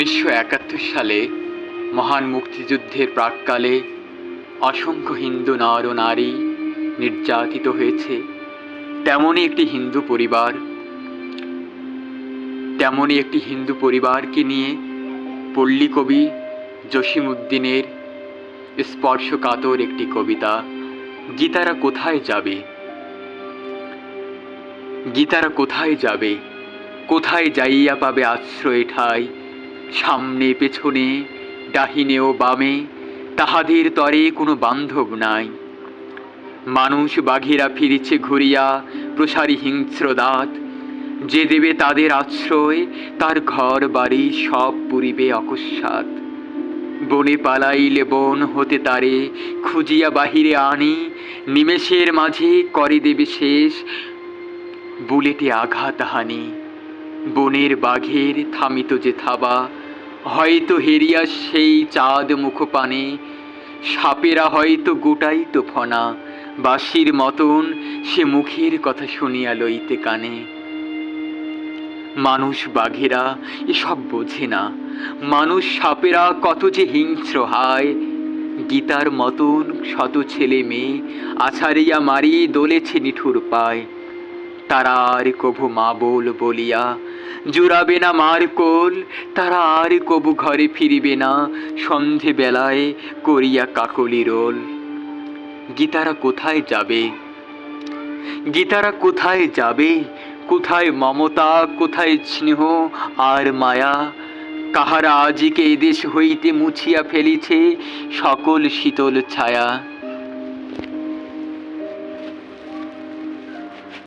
উনিশশো একাত্তর সালে মহান মুক্তিযুদ্ধের প্রাককালে অসংখ্য হিন্দু নর ও নারী নির্যাতিত হয়েছে। তেমনই একটি হিন্দু পরিবার, তেমনই একটি হিন্দু পরিবারকে নিয়ে পল্লী কবি জসিমউদ্দিনের স্পর্শকাতর একটি কবিতা, গীতারা কোথায় যাবে? গীতারা কোথায় যাবে? কোথায় যাইয়া পাবে আশ্রয় ঠাই? সামনে পেছনে ডাহিনে ও বামে, তাহাদের তরে কোনো বান্ধব নাই। মানুষ বাঘেরা ফিরেছে ঘুরিয়া প্রসারী হিংস্র দাঁত। যে দেবে তাদের আশ্রয়, তার ঘর বাড়ি সব পুরিবে অকস্মাৎ। বনে পালাইলে বন হতে তারে, খুঁজিয়া বাহিরে আনি। নিমেষের মাঝে করে দেবে শেষ, বুলেটে আঘাত হানি। বনের বাঘের থামিত যে থাবা হয়তো হেরিয়া সেই চাঁদ মুখপানে, সাপেরা হয়তো গোটাই তো ফনা, বাঁশির মতন সে মুখের কথা শুনিয়া লইতে কানে। মানুষ বাঘেরা এসব বোঝে না, মানুষ সাপেরা কত যে হিংস্র হায়। গীতার মতন শত ছেলে মেয়ে আছাড়িয়া মারি দোলেছে নিঠুর পায়। তারা আর কভু মা বল বলিয়া, জুড়াবে না মার কোল তারা আর কবু ঘরে ফিরিবে না, সন্ধে বেলায় করিয়া কাকলি রোল। গীতারা কোথায় যাবে? গীতারা কোথায় যাবে? কোথায় মমতা, কোথায় স্নেহ আর মায়া? কাহারা আজিকে এদেশ হইতে মুছিয়া ফেলিছে সকল শীতল ছায়া?